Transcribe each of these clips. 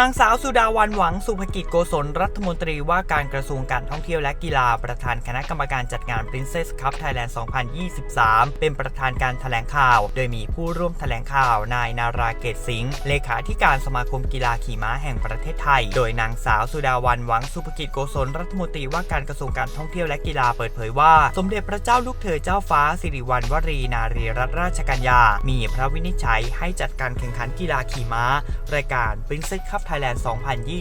นางสาวสุดาวันหวังสุภกิจโกศลรัฐมนตรีว่าการกระทรวงการท่องเที่ยวและกีฬาประธานคณะกรรมการจัดงาน Princess Cup Thailand 2023 เป็นประธานการแถลงข่าว โดยมีผู้ร่วมแถลงข่าว นายนาราเกตสิงห์เลขาธิการสมาคมกีฬาขี่ม้าแห่งประเทศไทย โดยนางสาวสุดาวันหวังสุภกิจโกศลรัฐมนตรีว่าการกระทรวงการท่องเที่ยวและกีฬาเปิดเผยว่า สมเด็จพระเจ้าลูกเธอเจ้าฟ้าสิริวัณวรีนารีรัตนราชกัญญา มีพระวินิจฉัยให้จัดการแข่งขันกีฬาขี่ม้า รายการ Princess Cup Thailand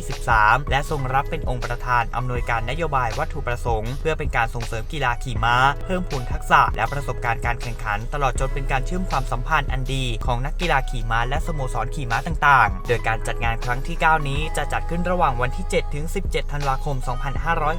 2023 และทรงรับเป็นองค์ประธานอำนวยการนโยบายวัตถุประสงค์ เพื่อเป็นการส่งเสริมกีฬาขี่ม้า เพิ่มพูนทักษะและประสบการณ์การแข่งขัน ตลอดจนเป็นการเชื่อมความสัมพันธ์อันดี ของนักกีฬาขี่ม้าและสโมสรขี่ม้าต่างๆ โดยการจัดงานครั้งที่ 9 นี้จะจัดขึ้นระหว่างวันที่ 7 ถึง 17 ธันวาคม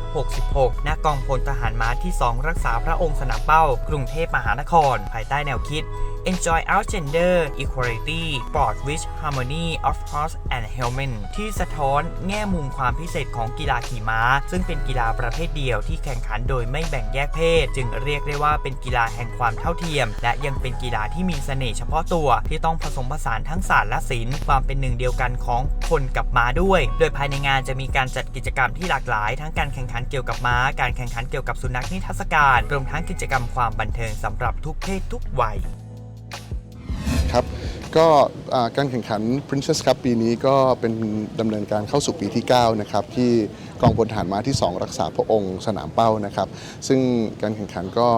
2566 ณ กองพลทหารม้าที่ 2 รักษาพระองค์สนามเป้า กรุงเทพมหานคร ภายใต้แนวคิด Enjoy our gender equality sport with harmony of horse and helmet ที่สะท้อนแง่มุมความพิเศษของกีฬาขี่ม้า ซึ่งเป็นกีฬาประเภทเดียวที่แข่งขันโดยไม่แบ่งแยกเพศ จึงเรียกได้ว่าเป็นกีฬาแห่งความเท่าเทียม และยังเป็นกีฬาที่มีเสน่ห์เฉพาะตัวที่ต้องผสมผสานทั้งศาสตร์และศิลป์ความเป็นหนึ่งเดียวกันของคนกับม้าด้วย โดยภายในงานจะมีการจัดกิจกรรมที่หลากหลาย ทั้งการแข่งขันเกี่ยวกับม้า การแข่งขันเกี่ยวกับสุนัขนิทรรศการ รวมทั้งกิจกรรมความบันเทิงสำหรับทุกเพศทุกวัย ครับก็การแข่งขัน Princess Cup ปีนี้ก็เป็นดำเนินการเข้าสู่ปีที่ 9 นะครับ ที่กองพลทหารม้าที่ 2 รักษาพระองค์สนามเป้านะครับ ซึ่งการแข่งขันก็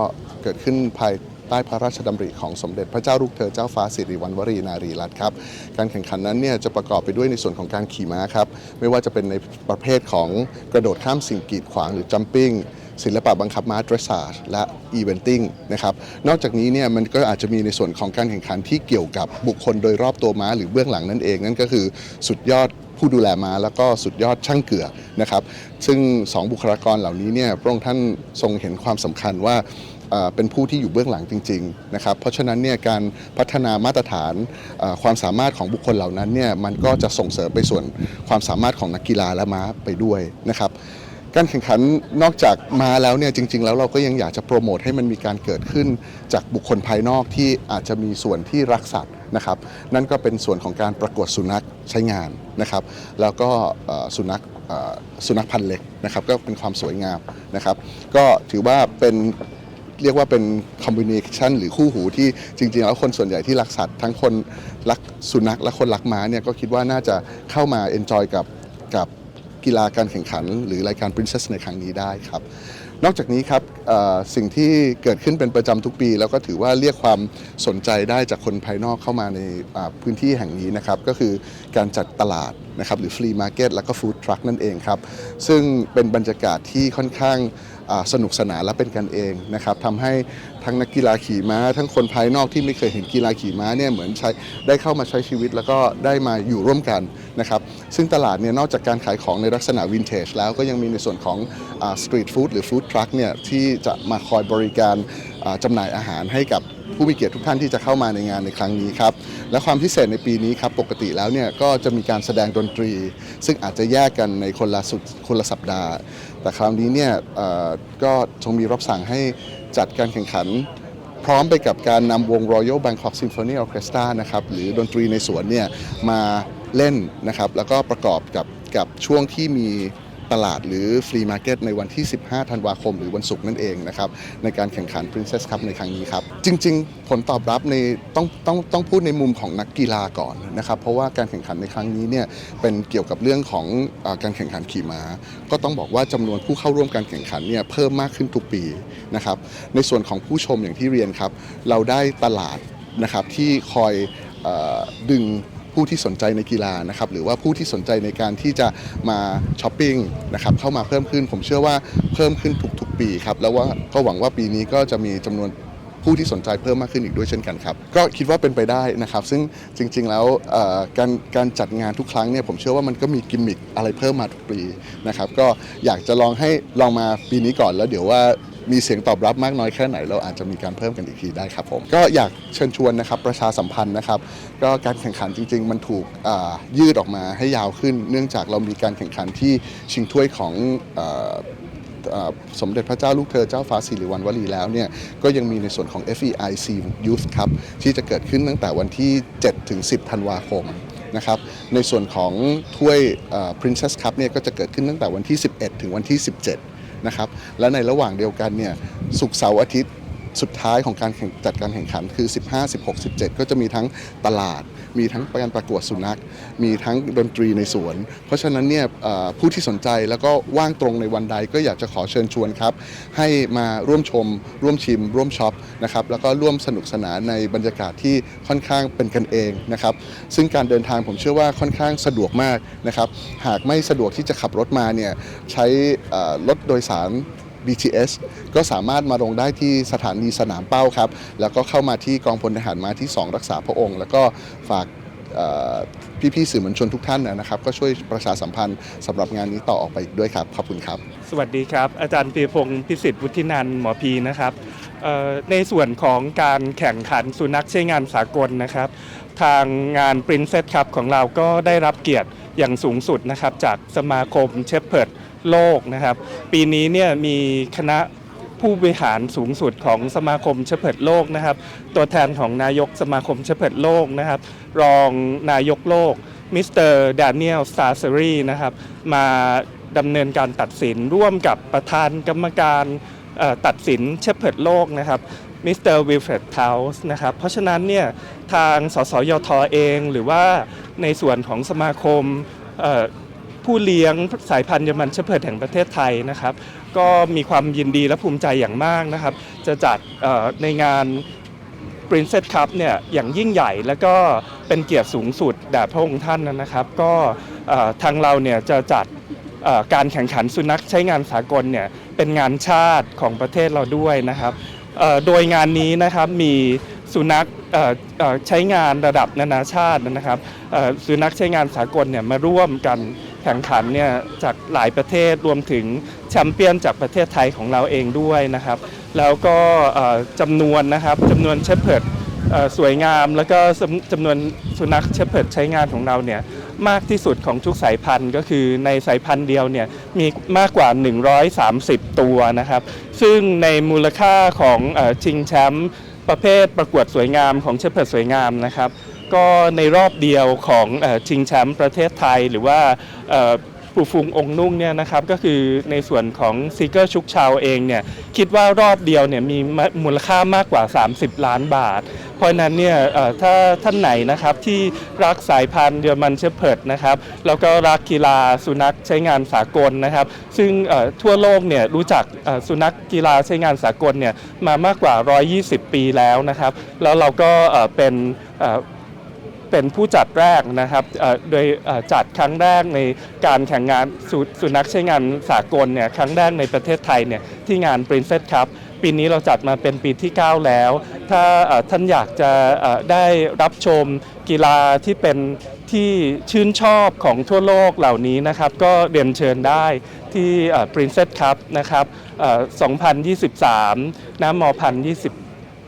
เกิดขึ้นภายใต้พระราชดำริของสมเด็จพระเจ้าลูกเธอเจ้าฟ้าสิริวัณวรีนารีรัตน์ครับ การแข่งขันนั้นเนี่ยจะประกอบไปด้วยในส่วนของการขี่ม้าครับ ไม่ว่าจะเป็นในประเภทของกระโดดข้ามสิ่งกีดขวางหรือ jumping ศิลปะบังคับม้า dressage และ eventing นะครับ นอกจากนี้เนี่ยมันก็อาจจะมีในส่วนของการแข่งขันที่เกี่ยวกับบุคคลโดยรอบตัวม้าหรือเบื้องหลังนั่นเอง นั่นก็คือสุดยอดผู้ดูแลม้าแล้วก็สุดยอดช่างเกือนะครับ ซึ่งสองบุคลากรเหล่านี้เนี่ยพระองค์ท่านทรงเห็นความสำคัญว่าเป็นผู้ที่อยู่เบื้องหลังจริงๆนะครับเพราะฉะนั้นเนี่ยการพัฒนามาตรฐานความสามารถของบุคคลเหล่านั้นเนี่ยมันก็จะส่งเสริมไปส่วนความสามารถของนักกีฬาและม้าไปด้วยนะครับ การแข่งขันนอกจากมาแล้วเนี่ยจริง ๆ แล้วเราก็ยังอยากจะโปรโมทให้มันมีการเกิดขึ้นจากบุคคลภายนอกที่อาจจะมีส่วนที่รักสัตว์นะครับ นั่นก็เป็นส่วนของการประกวดสุนัขใช้งานนะครับ แล้วก็สุนัขสุนัขพันธุ์เล็กนะครับ ก็เป็นความสวยงามนะครับ ก็ถือว่าเป็นเรียกว่าเป็นคอมบิเนชันหรือคู่หูที่จริง ๆ แล้วคนส่วนใหญ่ที่รักสัตว์ทั้งคนรักสุนัขและคนรักม้าเนี่ยก็คิดว่าน่าจะเข้ามาเอนจอยกับกับ กีฬาการแข่งขัน หรือรายการ Princess ในครั้งนี้ได้ครับ นอกจากนี้ครับสิ่งที่เกิดขึ้นเป็นประจำทุกปี แล้วก็ถือว่าเรียกความสนใจได้จากคนภายนอกเข้ามาในพื้นที่แห่งนี้นะครับก็คือการจัดตลาดนะครับหรือฟรีมาร์เก็ตแล้วก็ฟู้ดทรัคนั่นเองครับซึ่งเป็นบรรยากาศที่ค่อนข้าง สนุกสนานและเป็นกันเองนะครับทำให้ทั้งนักกีฬาขี่ม้า ทั้งคนภายนอกที่ไม่เคยเห็นกีฬาขี่ม้าเนี่ยเหมือนใช้ได้เข้ามาใช้ชีวิตแล้วก็ได้มาอยู่ร่วมกันนะครับซึ่งตลาดเนี่ยนอกจากการขายของในลักษณะวินเทจแล้วก็ยังมีในส่วนของสตรีทฟู้ดหรือฟู้ดทรัคเนี่ยที่จะมาคอยบริการอ่าจำหน่ายอาหารให้กับผู้มีเกียรติทุกท่านที่จะเข้ามาในงานในครั้งนี้ครับ และความพิเศษในปีนี้ครับ ปกติแล้วเนี่ยก็จะมีการแสดงดนตรี ซึ่งอาจจะแยกกันในคนละสุดคนละสัปดาห์ แต่คราวนี้เนี่ยก็ทรงมีรับสั่งให้จัดการแข่งขัน พร้อมไปกับการนำวง Royal Bangkok Symphony Orchestra นะครับหรือดนตรีในสวนเนี่ยมาเล่นนะครับแล้วก็ประกอบกับกับช่วงที่มี ตลาดหรือฟรีมาร์เก็ตในวันที่ 15 ธันวาคม หรือวันศุกร์นั่นเองนะครับในการแข่งขัน Princess Cup ในครั้งนี้ครับ จริง ๆ ผลตอบรับในต้องต้องต้องพูดในมุมของนักกีฬาก่อนนะครับเพราะว่าการแข่งขันในครั้งนี้เนี่ยเป็นเกี่ยวกับเรื่องของอการแข่งขันขี่ม้า ก็ต้องบอกว่าจำนวนผู้เข้าร่วมการแข่งขันเนี่ยเพิ่มมากขึ้นทุกปีนะครับในส่วนของผู้ชมอย่างที่เรียนครับ เราได้ตลาดนะครับที่คอยอดึง ผู้ที่สนใจในกีฬานะครับหรือว่าผู้ที่สนใจในการที่จะมาช้อปปิ้งนะครับเข้ามาเพิ่มขึ้น ผมเชื่อว่าเพิ่มขึ้นทุกๆปีครับแล้วว่าก็หวังว่าปีนี้ก็จะมีจำนวนผู้ที่สนใจเพิ่มมากขึ้นอีกด้วยเช่นกันครับ ก็คิดว่าเป็นไปได้นะครับ ซึ่งจริง ๆ แล้วการการจัดงานทุกครั้งเนี่ยผมเชื่อว่ามันก็มีกิมมิคอะไรเพิ่มมาทุกปีนะครับ ก็อยากจะลองให้ลองมาปีนี้ก่อนแล้วเดี๋ยวว่า มีเสียงตอบรับมากน้อยแค่ไหน เราอาจจะมีการเพิ่มกันอีกทีได้ครับผม ก็อยากเชิญชวนนะครับประชาสัมพันธ์นะครับ ก็การแข่งขันจริง ๆ มันถูกยืดออกมาให้ยาวขึ้น เนื่องจากเรามีการแข่งขันที่ชิงถ้วยของสมเด็จพระเจ้าลูกเธอเจ้าฟ้าสิริวัณวลีแล้วเนี่ยก็ยังมีในส่วนของ FEIC Youth Cup ที่จะเกิดขึ้นตั้งแต่วันที่ 7 ถึง 10 ธันวาคมนะครับในส่วนของถ้วย Princess Cup เนี่ยก็จะเกิดขึ้นตั้งแต่วันที่ 11 ถึงวันที่ 17 นะครับและในระหว่างเดียวกันเนี่ยศุกร์เสาร์อาทิตย์ สุดท้ายของการจัดการแข่งขันคือ 15 16 17 ก็จะมีทั้งตลาด มีทั้งการประกวดสุนัข มีทั้งดนตรีในสวน เพราะฉะนั้นเนี่ยผู้ที่สนใจแล้วก็ว่างตรงในวันใดก็อยากจะขอเชิญชวนครับ ให้มาร่วมชม ร่วมชิม ร่วมช็อปนะครับแล้วก็ร่วมสนุกสนานในบรรยากาศที่ค่อนข้างเป็นกันเองนะครับซึ่งการเดินทางผมเชื่อว่าค่อนข้างสะดวกมากนะครับหากไม่สะดวกที่จะขับรถมาเนี่ยใช้รถโดยสาร BTS ก็สามารถมาลงได้ที่สถานีสนามเป้าครับ แล้วก็เข้ามาที่กองพลทหารมาที่ 2 รักษาพระองค์ แล้วก็ฝากพี่ๆสื่อมวลชนทุกท่านนะครับ ก็ช่วยประชาสัมพันธ์สำหรับงานนี้ต่อออกไปด้วยครับ ขอบคุณครับ สวัสดีครับ อาจารย์ปีพงศ์พิสิทธิ์วุฒินันท์หมอพีนะครับในส่วนของการแข่งขันสุนัขใช้งานสากลนะครับ ทางงาน Princess Cup ของเราก็ได้รับเกียรติอย่างสูงสุดนะครับ จากสมาคมเชฟเพิร์ด โลกนะครับ ปีนี้เนี่ยมีคณะผู้บริหารสูงสุดของสมาคมเชเพิดโลกนะครับ ตัวแทนของนายกสมาคมเชเพิดโลกนะครับ รองนายกโลกมิสเตอร์ดานิเอลสตาร์เซรีนะครับ มาดำเนินการตัดสินร่วมกับประธานกรรมการตัดสินเชฟเพิร์ดโลกนะครับมิสเตอร์วิลเฟรดเทาส์นะครับ เพราะฉะนั้นเนี่ยทางสสยทเองหรือว่าในส่วนของสมาคม ผู้เลี้ยงสายพันธุ์เยอรมันเชฟเพิร์ดแห่งประเทศไทยนะครับ ก็มีความยินดีและภูมิใจอย่างมากนะครับ จะจัดในงาน Princess Cup เนี่ยอย่างยิ่งใหญ่แล้วก็เป็นเกียรติสูงสุดแด่พระองค์ท่านนะครับ ก็ทางเราเนี่ยจะจัดการแข่งขันสุนัขใช้งานสากลเนี่ยเป็นงานชาติของประเทศเราด้วยนะครับโดยงานนี้นะครับมีสุนัขใช้งานระดับนานาชาตินะครับสุนัขใช้งานสากลเนี่ยมาร่วมกัน ข่งขันเนี่ยจากหลายประเทศรวมถึงแชมเปี้ยนจากประเทศไทยของเราเองด้วยนะครับ แล้วก็จำนวนนะครับจำนวนเชฟเพิร์ดสวยงาม แล้วก็จำนวนสุนัขเชพเพิร์ดใช้งานของเราเนี่ยมากที่สุดของทุกสายพันธุ์ ก็คือในสายพันธุ์เดียวเนี่ยมีมากกว่า 130 ตัวนะครับ ซึ่งในมูลค่าของชิงแชมป์ประเภทประกวดสวยงามของเชพเพิร์ดสวยงามนะครับ ก็ในรอบเดียวของชิงแชมป์ประเทศไทยหรือว่าปูฟุงองนุ่งเนี่ยนะครับก็คือในส่วนของซีเกอร์ชุกชาวเองเนี่ยคิดว่ารอบเดียวเนี่ยมีมูลค่ามากกว่า 30 ล้านบาท เพราะนั้นเนี่ยถ้าท่านไหนนะครับที่รักสายพันธุ์เยอรมันเชฟเพิร์ดนะครับแล้วก็รักกีฬาสุนัขใช้งานสากลนะครับ ซึ่งทั่วโลกเนี่ยรู้จักสุนัขกีฬาใช้งานสากลเนี่ยมามากกว่า 120 ปีแล้วนะครับ แล้วเราก็เป็น เป็นผู้จัดแรกนะครับโดยจัดครั้งแรกในการแข่งงานสสุนัขใช้งานสากลเนี่ยครั้งแรกในประเทศไทยเนี่ยที่งาน Princess Cup ปีนี้เราจัดมาเป็นปีที่ 9 แล้ว ถ้าท่านอยากจะได้รับชมกีฬาที่เป็นที่ชื่นชอบของทั่วโลกเหล่านี้นะครับ ก็เรียนเชิญได้ที่ Princess Cup นะครับ 2023 น้ำมพันยี่สิบ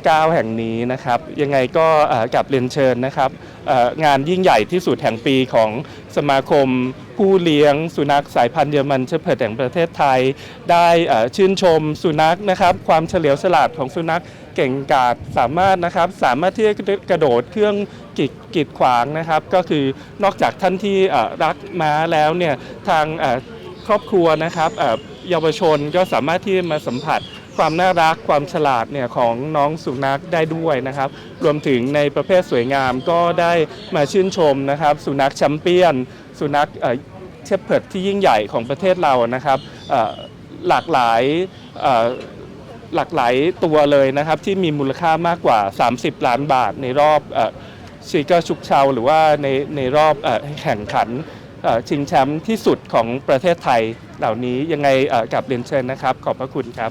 9 แห่งนี้นะครับ ยังไงก็กลับเรียนเชิญนะครับงานยิ่งใหญ่ที่สุดแห่งปีของสมาคม ผู้เลี้ยงสุนัขสายพันธุ์เยอรมันเชฟเพิร์ดแห่งประเทศไทย ได้ชื่นชมสุนัขนะครับ ความเฉลียวฉลาดของสุนัขเก่งกาจสามารถนะครับสามารถที่จะกระโดดเครื่องกีดกีดขวางนะครับ ก็คือนอกจากท่านที่รักม้าแล้วเนี่ยทางครอบครัวนะครับเยาวชนก็สามารถที่มาสัมผัส ความน่ารักความฉลาดเนี่ยของน้องสุนัขได้ด้วยนะครับ รวมถึงในประเภทสวยงามก็ได้มาชื่นชมนะครับ สุนัขแชมเปี้ยน สุนัขเอ่อเชฟเพิร์ดที่ยิ่งใหญ่ของประเทศเรานะครับหลากหลายหลากหลายตัวเลยนะครับ ที่มีมูลค่ามากกว่า 30 ล้านบาทในรอบซีเกอร์ชุกเชาหรือว่าในในรอบอแข่งขันชิงแชมป์ที่สุดของประเทศไทยเหล่านี้ยังไงกับเรียนเชิญนะครับ ขอบพระคุณครับ